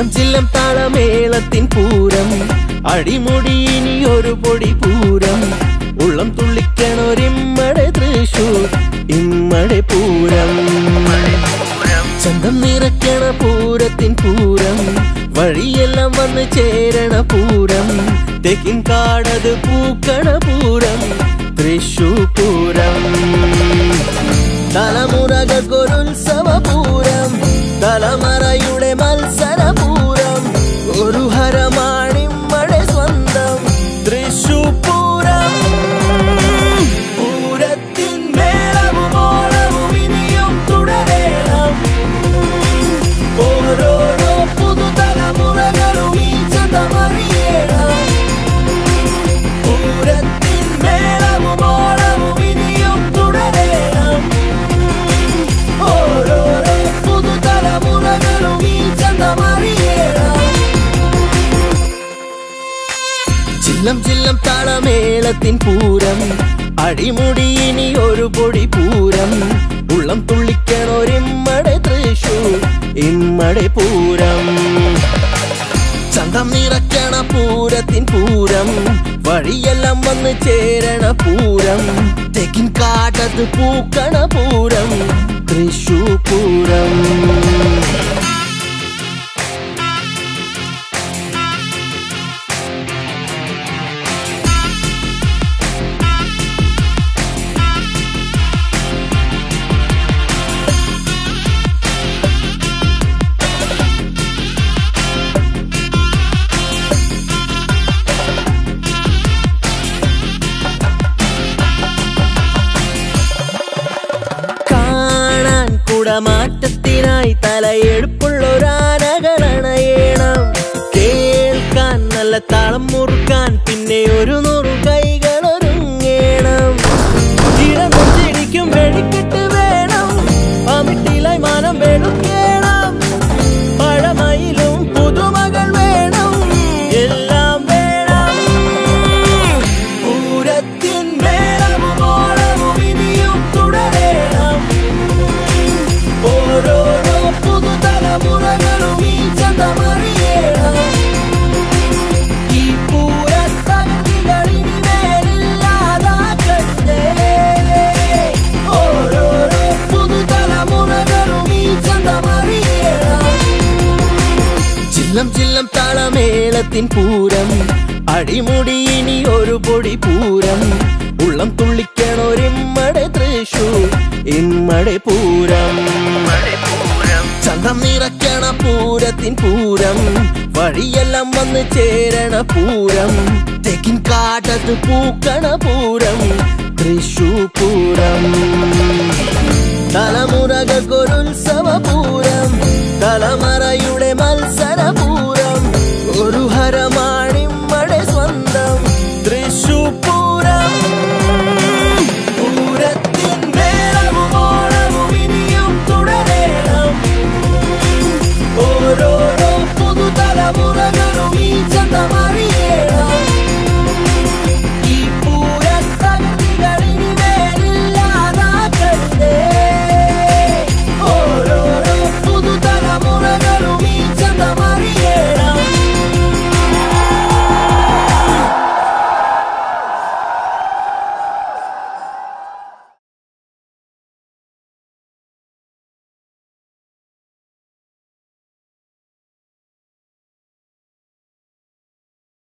ചില്ലം ചില്ലം താളമേളത്തിൻ പൂരം. അടിമുടി ഇനി ഒരു പൊടി പൂരം. ഉള്ളം തുള്ളിക്കണൊരിമ്മടെ തൃശൂർ ഇമ്മടെ പൂരം. ചന്തം നിറയ്ക്കണ പൂരത്തിൻ പൂരം. വഴിയെല്ലാം വന്ന് ചേരണ പൂരം. തെക്കിൻ കാടത് പൂക്കണ പൂരം. തൃശൂർ പൂരം. ചില്ലം ചില്ലം താളമേളത്തിൻ പൂരം. അടിമുടി ഇനി ഒരു പൊടി പൂരം. ഉള്ളം തുള്ളിക്കണോരിമ്മടെ തൃശൂർ ഇമ്മടെ പൂരം. ചന്തം നിറയ്ക്കണ പൂരത്തിൻ പൂരം. വഴിയെല്ലാം വന്ന് ചേരണ പൂരം. തെക്കിൻ കാട്ടത്ത് പൂക്കണ പൂരം. തൃശൂർ പൂരം. കാണാൻ കുടമാറ്റത്തിനായി തലയെടുപ്പുള്ളൊരാനകളണയേണം. കേൾക്കാൻ നല്ല താളം മുറുക്കാൻ പിന്നെ ഒരു നൂറു ചില്ലം ചില്ലം താളമേളത്തിൻ പൂരം. അടിമുടി ഇനി ഒരു പൊടി പൂരം. ഉള്ളം തുള്ളിക്കണൊരിമ്മടെ തൃശൂർ ഇമ്മടെ പൂരം. ചന്തം നിറയ്ക്കണ പൂരത്തിൻ പൂരം. വഴിയെല്ലാം വന്ന് ചേരണ പൂരം. തെക്കിൻ കാട്ടത്ത് പൂക്കണ പൂരം. തൃശൂർ പൂരം. തലമുറകൾക്കൊരുത്സവ